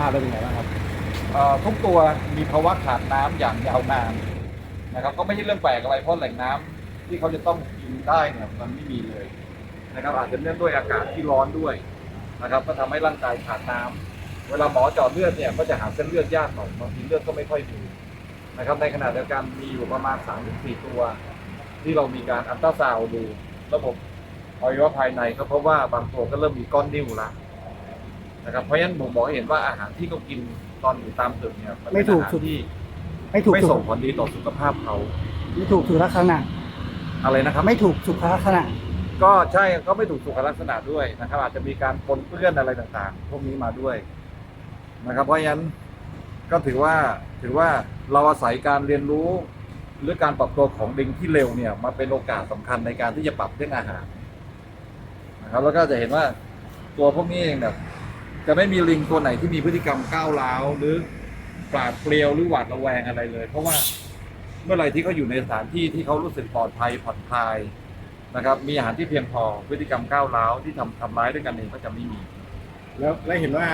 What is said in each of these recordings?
ภาพได้เป็นไงบ้างครับ เอ่อทุกตัวมีภาวะขาดน้ำอย่างยาวนานนะครับก็ไม่ใช่เรื่องแปลกอะไรเพราะแหล่งน้ำที่เขาจะต้องกินได้เนี่ยมันไม่มีเลยนะครับอาจจะเนื่องด้วยอากาศที่ร้อนด้วยนะครับก็ทำให้ร่างกายขาดน้ำเวลาหมอเจาะเลือดเนี่ยก็จะหาเส้นเลือดยากหน่อยบางทีเลือดก็ไม่ค่อยมีนะครับในขณะเดียวกันมีอยู่ประมาณ3าถึงสตัว ที่เรามีการอัลตราซาวด์ดูระบบอวัยวะภายในก็เพราะว่าบางตัวก็เริ่มมีก้อนนิ่วแล้ว นะครับเพราะฉะนั้นผมบอกให้เห็นว่าอาหารที่เขากินตอนอยู่ตามตึกเนี่ยนเป็นไม่ถูกอาหารสุด ที่ไม่ถูกไม่สุส่ขงผลดีต่อสุขภาพเขาไม่ถูกสุขลักษณะอะไรนะครับ ไม่ถูกสุขลักษณะ ก็ใช่ก็ไม่ถูกสุขลักษณะด้วยนะครับ อาจจะมีการปนเปื้อนอะไรต่างๆ พวกนี้มาด้วยนะครับ เพราะฉะนั้นก็ถือว่าถือว่าเราอาศัยการเรียนรู้ หรือการปรับตัวของลิงที่เร็วเนี่ยมาเป็นโอกาสสำคัญในการที่จะปรับเรื่องอาหารนะครับ แล้วก็จะเห็นว่าตัวพวกนี้เองเนี่ย จะไม่มีลิงตัวไหนที่มีพฤติกรรมก้าวร้าวหรือปราดเปรียวหรือหวาดระแวงอะไรเลย เพราะว่าเมื่อไหร่ที่เขาอยู่ในสถานที่ที่เขารู้สึกปลอดภัยผ่อนคลายนะครับ มีอาหารที่เพียงพอพฤติกรรมก้าวร้าวที่ทำทำร้ายด้วยกันเองก็จะไม่มี แล้วแล้วเห็นว่า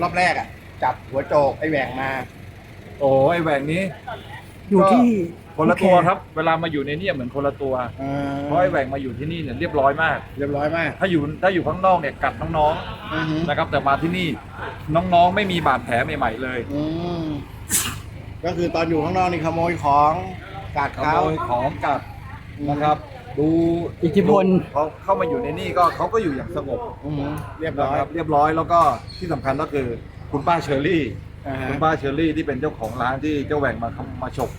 รอบแรกอะ จับหัวโจกไอ้แหว่งมา โอ้ไอแหวงนี้ อยู่ที่ คนละตัวครับ เวลามาอยู่ในเนี่ยเหมือนคนละตัวเอ่อเพราะไอแหวงมาอยู่ที่นี่เนี่ยเรียบร้อยมาก เรียบร้อยมากถ้าอยู่ถ้าอยู่ข้างนอกเนี่ยกัดน้องอือฮึๆนะครับ แต่มาที่นี่น้องๆไม่มีบาดแผลใหม่ๆเลยอืมก็คือตอนอยู่ข้างนอกนี่ขโมยของกัดขเขาโมยของกัดนะครับ ดูอิทธิพล เขาเข้ามาอยู่ในนี่ก็เขาก็อยู่อย่างสงบอือฮึเรียบร้อยนะคเรียบร้อยแล้วก็ที่สำคัญก็คือคุณป้าเชอรี่ อ่าฮะคุณป้าเชอรี่ที่เป็นเจ้าของร้านที่เจ้าแหวงมามาฉก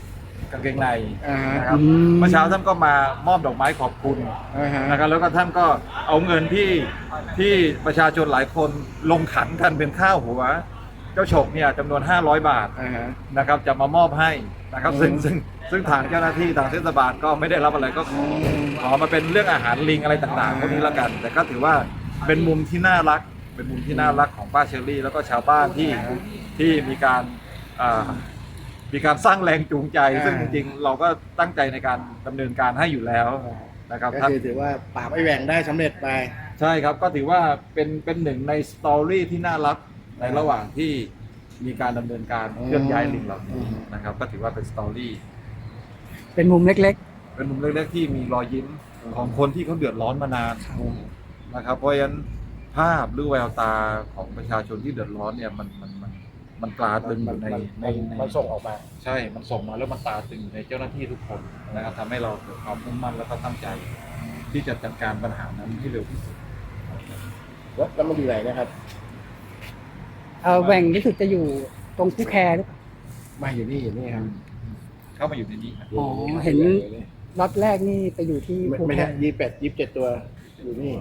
กางเกงในอ่าฮะนะครับอืม เมื่อเช้าท่านก็มามอบดอกไม้ขอบคุณอ่าฮะนะครับแล้วก็ท่านก็เอาเงินที่ที่ประชาชนหลายคนลงขันกันเป็นข้าวหัว เจ้าฉกเนี่ยจำนวน 500 บาท อ่าฮะ นะครับจะมามอบให้นะครับอืมซึ่งซึ่งซึ่งทางเจ้าหน้าที่ทางเทศบาลก็ไม่ได้รับอะไรก็ขอขอมาเป็นเรื่องอาหารลิงอะไรต่างๆพวกนี้แล้วกัน แต่ก็ถือว่าเป็นมุมที่น่ารัก เป็นมุมที่น่ารักของป้าเชอรี่ แล้วก็ชาวบ้านที่ที่มีการอ่า มีการสร้างแรงจูงใจ ซึ่งจริงๆเราก็ตั้งใจในการดำเนินการให้อยู่แล้วนะครับก็ท่านคือถือว่าปราบไอ้แหว่งได้สำเร็จไป ใช่ครับก็ถือว่าเป็นเป็นหนึ่งในสตอรี่ที่น่ารักในระหว่างที่มีการดำเนินการเคลื่อนย้ายลิงเหล่านี้นะครับ ก็ถือว่าเป็นสตอรี่เป็นมุมเล็กเป็นมุมเล็กๆที่มีรอยยิ้มของคนที่เขาเดือดร้อนมานานนะครับ เพราะฉะนั้นภาพหรือแววตาของประชาชนที่เดือดร้อนเนี่ยมันมัน มันมันตราตรึงอยู่ในในในมันส่งออกมา ใช่มันส่งมาแล้วมันตราตรึงอยู่ในเจ้าหน้าที่ทุกคนนะครับทำให้เราเกิดความมุ่งมั่นแล้วก็ตั้งใจ ที่จะจัดการปัญหานั้นให้เร็วที่สุดแล้วแล้วมันอยู่ไหนนะครับๆเออแหว่งรู้สึกจะอยู่ตรงผู้แคร์หรือเปล่ามาอยู่นี่อยู่นี่ครับเข้ามาอยู่ในนี้ครับอ๋อเห็นล็อตแรกนี่ไปอยู่ที่ไม่ผู้ไม่แคใช่ร์ยี่สิบแปดยี่สิบเจ็ดตัวอยู่นี่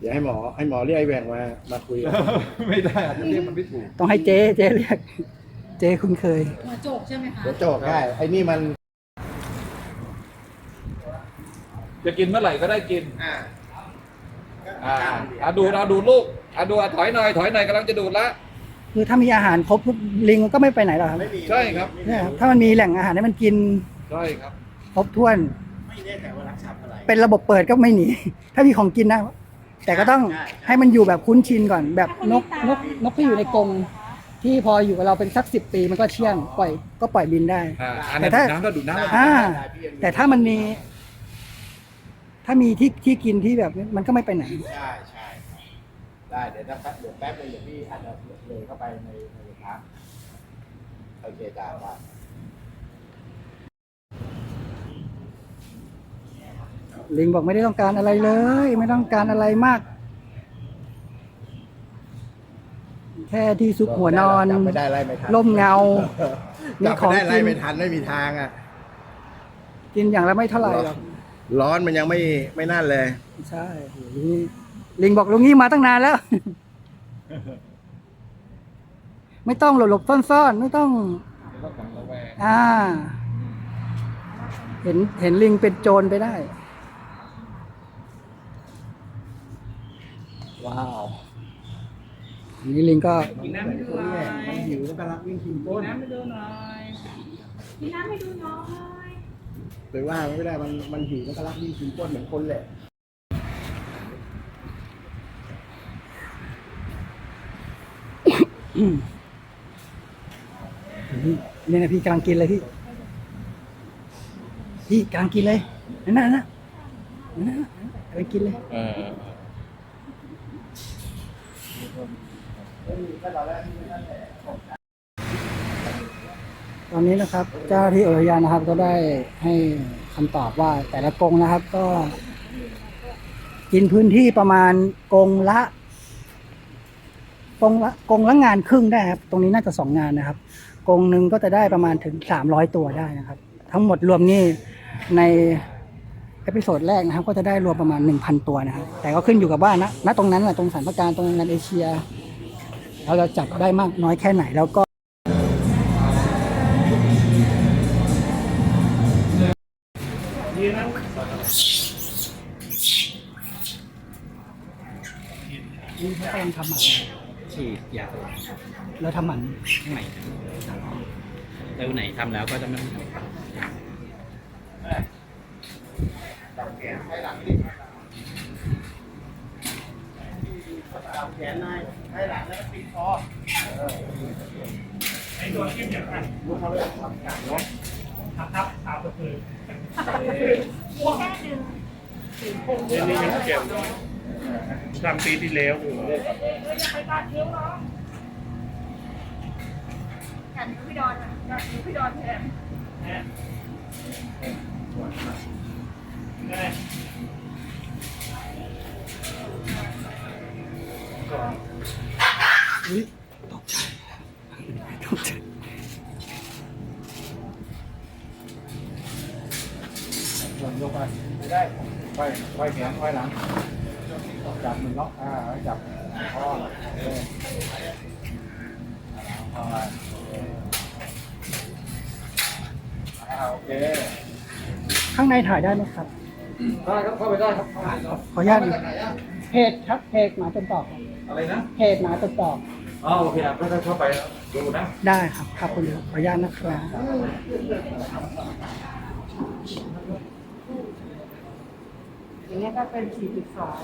เดี๋ยวให้หมอให้หมอเรียกไอ้แหว่งมามาคุยกันไม่ได้อาจจะเรียกมันไม่ถูกต้องให้เจ๊เจ๊เรียก เจ๊คุ้นเคย หัวโจกใช่ไหมคะหัวโจกได้ไอ้นี่มันจะกินเมื่อไหร่ก็ได้กิน อ่าอ่าอะดูดเอาดูดลูกอะดูอะถอยหน่อยถอยหน่อยกำลังจะดูดละ คือถ้ามีอาหารครบปุ๊บลิงมันก็ไม่ไปไหนหรอกครับไม่มีใช่ครับ เนี่ยครับถ้ามันมีแหล่งอาหารให้มันกินใช่ครับ ครบถ้วน ไม่แน่ใจว่ารักทรัพย์อะไร เป็นระบบเปิดก็ไม่หนี ถ้ามีของกินนะ แต่ก็ต้องใช่ให้มันอยู่แบบคุ้นชินก่อน แบบนกนกนกที่อยู่ในกรงที่พออยู่กับเราเป็นสักสิบปีมันก็เชื่องปล่อยก็ปล่อยบินได้ อ่าอันแต่นี้ถ้า ดูดน้ำก็ดูดน้ำก็อ่าได้พี่ยังแต่ถ้ามันมี ถ้ามีที่ที่กินที่แบบนี้มันก็ไม่ไปไหน ใช่ใช่ได้เดี๋ยวถ้าแป๊บเดี๋ยวแป๊บนึงเดี๋ยวพี่อาจจะเลยเข้าไปในในร้านโอเคจ้าได้ ลิงบอกไม่ได้ต้องการอะไรเลย ไม่ต้องการอะไรมาก แค่ที่ซุกหัวนอนจับไม่ได้ไล่ไม่ทันร่มเงามีจับของไม่ได้ไล่กินไม่ทันไม่มีทางอะ กินอย่างละไม่เท่าไหร่หรอกร้อนมันยังไม่ไม่นั่นเลย ใช่โหนี่ลิงบอกลุงนี่มาตั้งนานแล้ว ไม่ต้องหลบหลบๆซ่อนๆ ไม่ต้องแล้วก็ของระแวงอ่า เห็นเห็นลิงเป็นโจรไปได้ ว้าวอันนี้ลิงก็มันหิวมันกำลังวิ่งกินต้นมีน้ำให้ดูหน่อยไปว่ามันไม่ได้มันมันหิวมันกำลังวิ่งกินต้นเหมือนคนแหละอืมนี่นี่นะพี่กำลังกินเลยพี่พี่กำลังกินเลยนั่นน่ะนั่นน่ะนั่นน่ะกำลังกินเลยเออ ตอนนี้นะครับเจ้าที่อุทยานนะครับก็ได้ให้คำตอบว่าแต่ละกรงนะครับก็ กินพื้นที่ประมาณกรงละกรงละกรงละงานครึ่งได้ครับ ตรงนี้น่าจะสองงานนะครับกรงหนึ่งก็จะได้ประมาณถึงสามร้อยตัวได้นะครับ ทั้งหมดรวมนี่ใน อพิโซดแรกนะครับก็จะได้รวมประมาณหนึ่งพันตัวนะครับแต่ก็ขึ้นอยู่กับว่านะณตรงนั้นแหละตรงสถานประการตรงงานเอเชีย เราจะจับได้มากน้อยแค่ไหนแล้วก็นี่เขากำลังทำหมันฉีดยาสลายแล้วทำหมันข้างในแล้วไหนทำแล้วก็จะไม่ต้องทำ จับแขนใช้หลังดิจับแขนนายใช้หลังแล้วก็ปิดคอไอ้ตัวเข้มอย่างนั้นรู้เขาเลยทำการเนาะเรื่องนี้ยังเก็บทำปีที่แล้วอยู่กันพี่ดอนอะกันพี่ดอนแทน อุ้ยตกใจตกใจส่วนยกไปไม่ได้ไว้ไว้แขนไว้หลัง จับมันล็อกอ่าไว้จับคอเออเอาไปอ่าโอเค ข้างในถ่ายได้ไหมครับ ได้ครับเข้าไปได้ครับเข้าไปได้ครับขออนุญาตเพจครับเพจหมาจนตอกครับอะไรนะเพจหมาจนตอกอ๋อโอเคอะก็ได้เข้าไปดูนะ ได้ครับครับคุณครับขออนุญาตนะครับอย่างเงี้ยก็เป็นสี่จุดสอง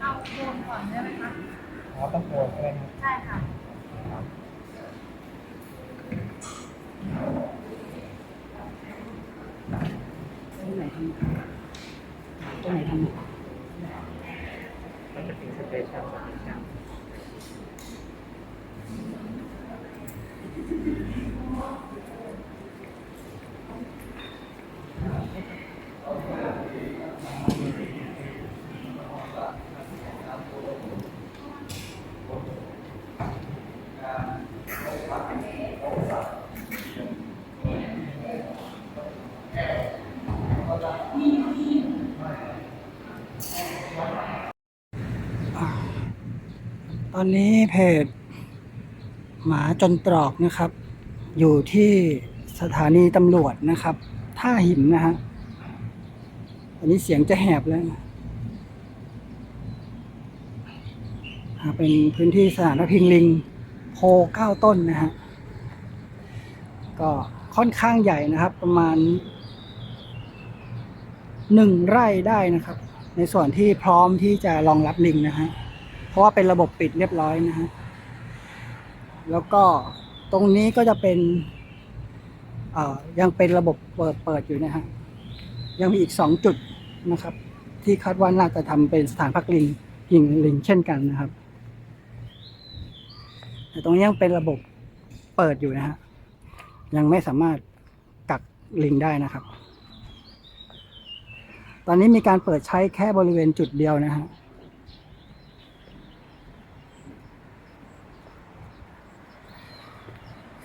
เอาโคนก่อนได้ไหมคะ อ๋อต้องโกน ใช่ไหมใช่ค่ะตรงไหนทำตรงไหนทำมันจะเป็นสเตชัน อนนี้เพจหมาจนตรอกนะครับ อยู่ที่สถานีตำรวจนะครับ ท่าหินนะฮะอันนี้เสียงจะแหบแล้วเป็นพื้นที่สถานพิงลิงโพเก้าต้นนะฮะ ก็ค่อนข้างใหญ่นะครับ ประมาณหนึ่งไร่ได้นะครับ ในส่วนที่พร้อมที่จะรองรับลิงนะฮะ ราะว่าเป็นระบบปิดเรียบร้อยนะฮะ แล้วก็ตรงนี้ก็จะเป็นยังเป็นระบบเปิดเปิดอยู่นะฮะ ยังมีอีกสองจุดนะครับ ที่คาดว่าน่าจะทำเป็นสถานพักลิงยิงลิงเช่นกันนะครับ แต่ตรงนี้ยังเป็นระบบเปิดอยู่นะฮะ ยังไม่สามารถกักลิงได้นะครับ ตอนนี้มีการเปิดใช้แค่บริเวณจุดเดียวนะฮะ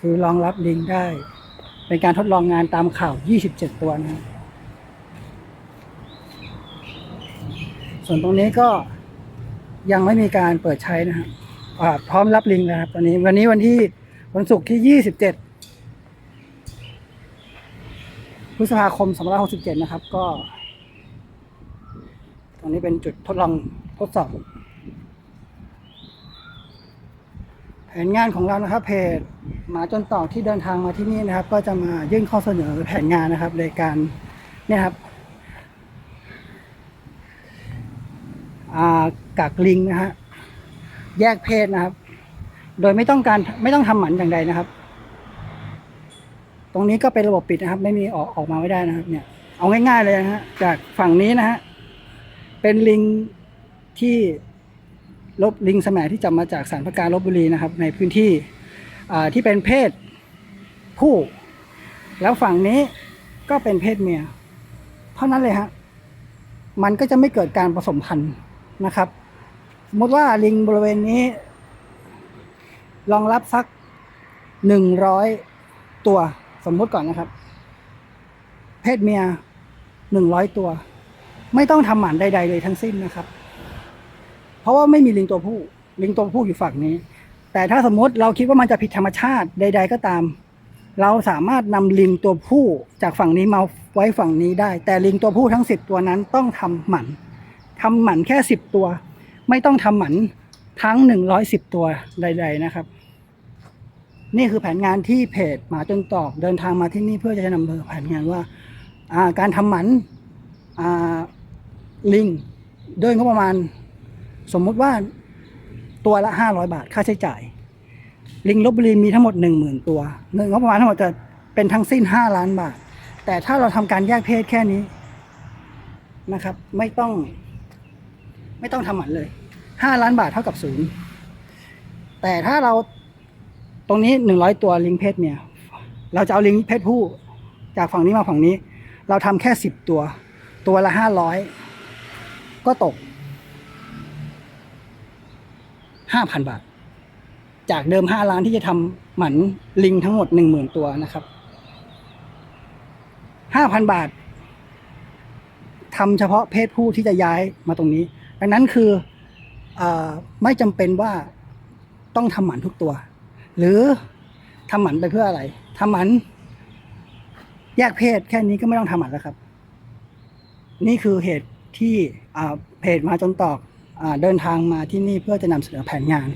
คือรองรับลิงได้ เป็นการทดลองงานตามข่าว 27 ตัวนะส่วนตรงนี้ก็ยังไม่มีการเปิดใช้นะครับพร้อมรับลิงนะครับตอนนี้วันนี้วันที่วันศุกร์ที่ 27 พฤษภาคม 2567 นะครับ ก็ ตรงนี้เป็นจุดทดลองทดสอบ แผนงานของเรานะครับเพจหมาจนตอกที่เดินทางมาที่นี่นะครับ ก็จะมายื่นข้อเสนอแผนงานนะครับ ในการเนี่ยครับอ่ากักลิงนะฮะแยกเพศนะครับ โดยไม่ต้องการไม่ต้องทำหมันอย่างใดนะครับ ตรงนี้ก็เป็นระบบปิดนะครับ ไม่มีออกออกมาไม่ได้นะครับ เนี่ย เอาง่ายๆเลยนะฮะจากฝั่งนี้นะฮะเป็นลิงที่ ลบลิงสมัยที่จับมาจากสารพระการลบบุรีนะครับ ในพื้นที่ที่เป็นเพศผู้ แล้วฝั่งนี้ก็เป็นเพศเมีย เท่านั้นเลยฮะมันก็จะไม่เกิดการผสมพันธุ์นะครับ สมมติว่าลิงบริเวณนี้รองรับสักหนึ่งร้อยตัวสมมุติก่อนนะครับ เพศเมียหนึ่งร้อยตัว ไม่ต้องทำหมันใด ๆ เลยทั้งสิ้นนะครับ เพราะว่าไม่มีลิงตัวผู้ ลิงตัวผู้อยู่ฝั่งนี้ แต่ถ้าสมมติเราคิดว่ามันจะผิดธรรมชาติใด ๆ ก็ตาม เราสามารถนำลิงตัวผู้จากฝั่งนี้มาไว้ฝั่งนี้ได้ แต่ลิงตัวผู้ทั้งสิบตัวนั้นต้องทำหมันทำหมันแค่สิบตัว ไม่ต้องทำหมันทั้งหนึ่งร้อยสิบตัวใด ๆนะครับ นี่คือแผนงานที่เพจหมาจนตอกเดินทางมาที่นี่เพื่อจะนำเสนอแผนงานว่าาการทำหมันลิงด้วยงบประมาณ สมมุติว่าตัวละห้าร้อยบาทค่าใช้จ่าย ลิงลบบุรีมีทั้งหมดหนึ่งหมื่นตัวเงินงบประมาณทั้งหมดจะเป็นทั้งสิ้นห้าล้านบาท แต่ถ้าเราทำการแยกเพศแค่นี้นะครับ ไม่ต้อง ไม่ต้องทำหมันเลยห้าล้านบาทเท่ากับศูนย์แต่ถ้าเราตรงนี้หนึ่งร้อยตัวลิงเพศเมียเราจะเอาลิงเพศผู้จากฝั่งนี้มาฝั่งนี้ เราทำแค่สิบตัว ตัวละห้าร้อยก็ตก ห้าพันบาท จากเดิมห้าล้านที่จะทำหมันลิงทั้งหมดหนึ่งหมื่นตัวนะครับห้าพันบาททำเฉพาะเพศผู้ที่จะย้ายมาตรงนี้ ดังนั้นคืออไม่จำเป็นว่าต้องทำหมันทุกตัว หรือทำหมันไปเพื่ออะไรทำหมันแยกเพศแค่นี้ก็ไม่ต้องทำหมันแล้วครับ นี่คือเหตุที่เพจมาจนตอก เดินทางมาที่นี่เพื่อจะนำเสนอแผนงาน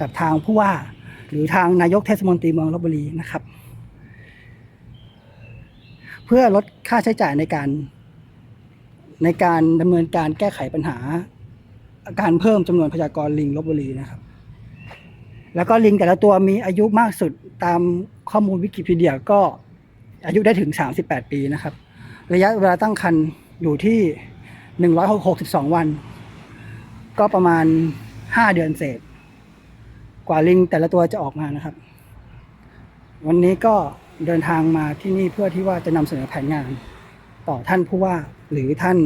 กับทางผู้ว่า หรือทางนายกเทศมนตรีเมืองลบบุรีนะครับ เพื่อลดค่าใช้จ่ายในการ ในการดำเนินการแก้ไขปัญหา การเพิ่มจำนวนประชากรลิงลบบุรีนะครับ แล้วก็ลิงแต่ละตัวมีอายุมากสุดตามข้อมูลวิกิพีเดียก็อายุได้ถึง 38 ปีนะครับ ระยะเวลาตั้งครรภ์อยู่ที่ 162 วัน ก็ประมาณห้าเดือนเศษ กว่าลิงแต่ละตัวจะออกมานะครับ วันนี้ก็เดินทางมาที่นี่เพื่อที่ว่าจะนำเสนอแผนงาน ต่อท่านผู้ว่าหรือท่าน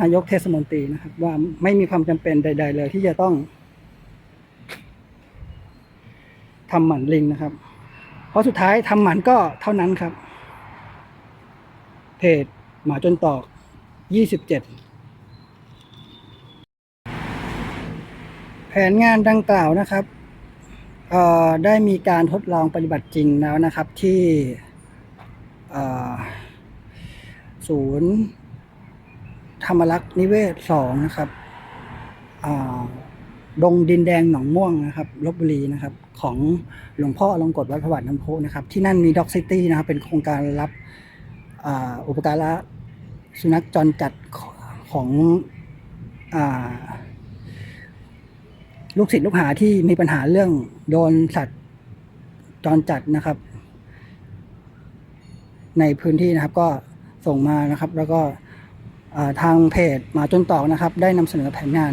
นายกเทศมนตรีนะครับ ว่าไม่มีความจำเป็นใด ๆ เลยที่จะต้องทำหมันลิงนะครับ เพราะสุดท้ายทำหมันก็เท่านั้นครับ เพจหมาจนตอก 27 นงานดังกล่าวนะครับได้มีการทดลองปฏิบัติจริงแล้วนะครับที่ศูนย์ธรรมรักษ์นิเวศสองนะครับดงดินแดงหนองม่วงนะครับลบบุรีนะครับ ของหลวงพ่ออลงกฎวัดพระบาทน้ำพุนะครับ ที่นั่นมีด็อกซิตี้นะครับ เป็นโครงการรับอ,อุปการะสุนัขจรจัดของอ ลูกศิษย์ลูกหาที่มีปัญหาเรื่องโดนสัตว์จรจัดนะครับ ในพื้นที่นะครับก็ส่งมานะครับ แล้วก็ทางเพจมาจนตอกนะครับ ได้นำเสนอแผนงาน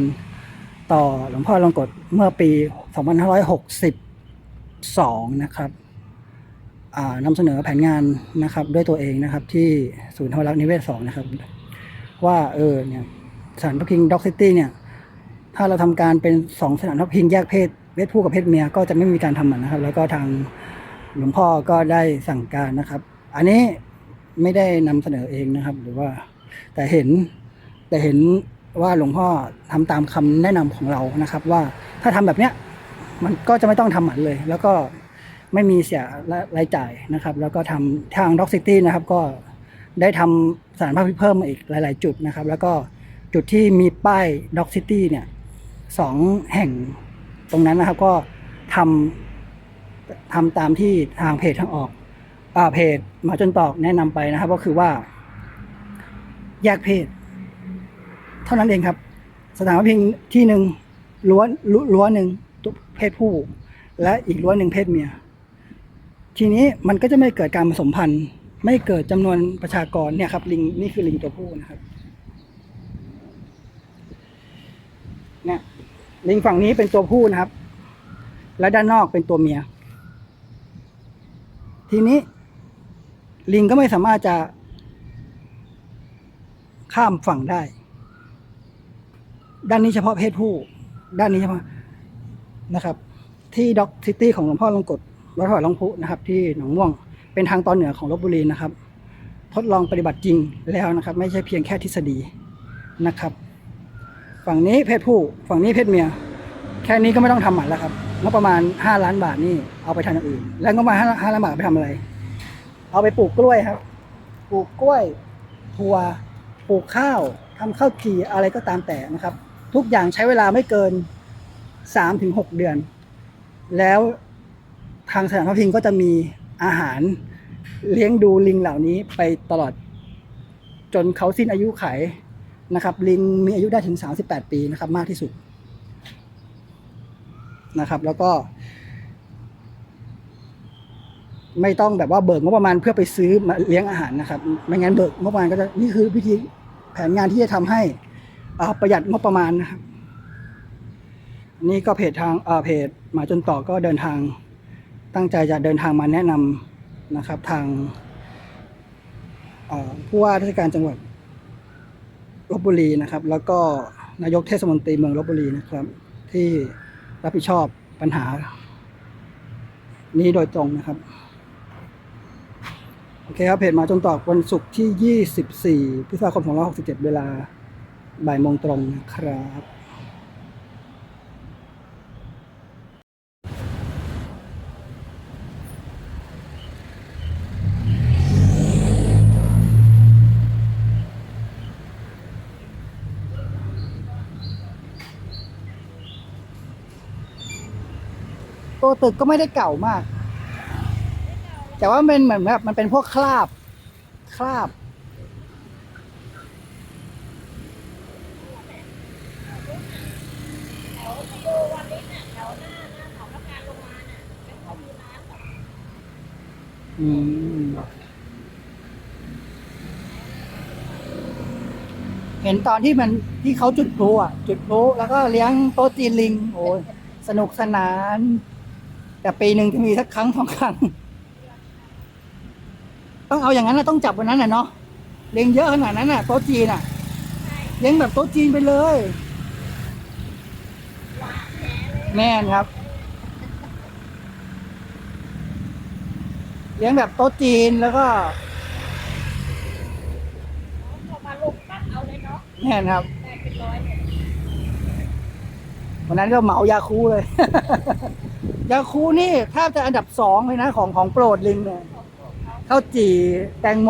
ต่อหลวงพ่อลงกฎเมื่อปี 2562 นะครับนำเสนอแผนงานนะครับด้วยตัวเองนะครับ ที่ศูนย์ธรรมรักษ์นิเวศสองนะครับ ว่าเออเนี่ยสานพักพิงด็อกซิตี้เนี่ย ถ้าเราทำการเป็นสองสถานพักพิงแยกเพศเพศผู้กับเพศเมียก็จะไม่มีการทำมันนะครับ แล้วก็ทางหลวงพ่อก็ได้สั่งการนะครับ อันนี้ไม่ได้นำเสนอเองนะครับ หรือว่าแต่เห็นแต่เห็นว่าหลวงพ่อทำตามคำแนะนำของเรานะครับ ว่าถ้าทำแบบเนี้ยมันก็จะไม่ต้องทำหมันเลย แล้วก็ไม่มีเสียรายจ่ายนะครับ แล้วก็ทำทางด็อกซิตี้นะครับ ก็ได้ทำสถานภาพเพิ่มมาอีกหลาย ๆ จุดนะครับ แล้วก็จุดที่มีป้ายด็อกซิตี้เนี่ย สองแห่งตรงนั้นนะครับ ก็ทำทำตามที่ทางเพจทางออกอ่าเพจมาจนตอกแนะนำไปนะครับ ก็คือว่า แยกเพศ เท่านั้นเองครับ สถานพิงที่หนึ่งล้วนรั้วรั้วหนึ่งเพศผู้ และอีกรั้วนหนึ่งเพศเมีย ทีนี้มันก็จะไม่เกิดการผสมพันธุ์ ไม่เกิดจำนวนประชากรเนี่ยครับ ลิงนี่คือลิงตัวผู้นะครับเนี่ย ลิงฝั่งนี้เป็นตัวผู้นะครับ และด้านนอกเป็นตัวเมีย ทีนี้ ลิงก็ไม่สามารถจะ ข้ามฝั่งได้ ด้านนี้เฉพาะเพศผู้ ด้านนี้เฉพาะนะครับ ที่ด็อกซิตี้ของหลวงพ่อลงกฎวัดพระบาทหลวงพุนะครับ ที่หนองม่วงเป็นทางตอนเหนือของลบบุรีนะครับ ทดลองปฏิบัติจริงแล้วนะครับ ไม่ใช่เพียงแค่ทฤษฎีนะครับ ฝั่งนี้เพศผู้ ฝั่งนี้เพศเมีย แค่นี้ก็ไม่ต้องทำหมันแล้วครับงบประมาณ 5 ล้านบาทนี่เอาไปทำอย่างอื่น แล้วงบประมาณ5ล้านบาทไปทำอะไร เอาไปปลูกกล้วยครับ ปลูกกล้วยถั่วปลูกข้าวทำข้าวจี่อะไรก็ตามแต่นะครับ ทุกอย่างใช้เวลาไม่เกิน 3-6 เดือน แล้วทางสถานพักพิงก็จะมีอาหารเลี้ยงดูลิงเหล่านี้ไปตลอดจนเขาสิ้นอายุไข นะครับลิงมีอายุได้ถึง 38 ปีนะครับมากที่สุดนะครับ แล้วก็ ไม่ต้องแบบว่าเบิกงบประมาณเพื่อไปซื้อมาเลี้ยงอาหารนะครับ ไม่งั้นเบิกงบประมาณก็จะนี่คือวิธีแผนงานที่จะทำให้ประหยัดงบประมาณนะครับนี่ก็เพจทางเพจหมาจนต่อก็เดินทางตั้งใจจะเดินทางมาแนะนำนะครับ ทางผู้ว่าราชการจังหวัด ลบบุรีนะครับ แล้วก็นายกเทศมนตรีเมืองลบบุรีนะครับ ที่รับผิดชอบปัญหา นี้โดยตรงนะครับโอเคครับเพจมาจนตอกวันศุกร์ที่ 24 พฤษภาคม2567 เวลาบ่ายโมงตรงนะครับ ตัวตึกก็ไม่ได้เก่ามาก แต่ว่ามันเป็นเหมือนแบบมันเป็นพวกคราบ คราบ อืม เห็นตอนที่มันที่เขาจุดพลุอะ จุดพลุแล้วก็เลี้ยงโต๊ะจีนลิง โอ้ยสนุกสนาน แต่ปีหนึ่งจะมีสักครั้งสองครั้ง ต้องเอาอย่างนั้นนะต้องจับวันนั้นน่ะเนาะเลี้ยงเยอะขนาดนั้นน่ะโต๊ะจีนอะเลี้ยงแบบโต๊ะจีนไปเลย แม่นครับ เลี้ยงแบบโต๊ะจีนแล้วก็มาลงปั๊บเอาเลยเนาะแม่นครับได้เป็นร้อยเลยวันนั้นก็เหมายาคูเลย ยาคูนี่แทบจะอันดับสองเลยนะ ของของโปรดลิงเนี่ยข้าวจี่แตงโม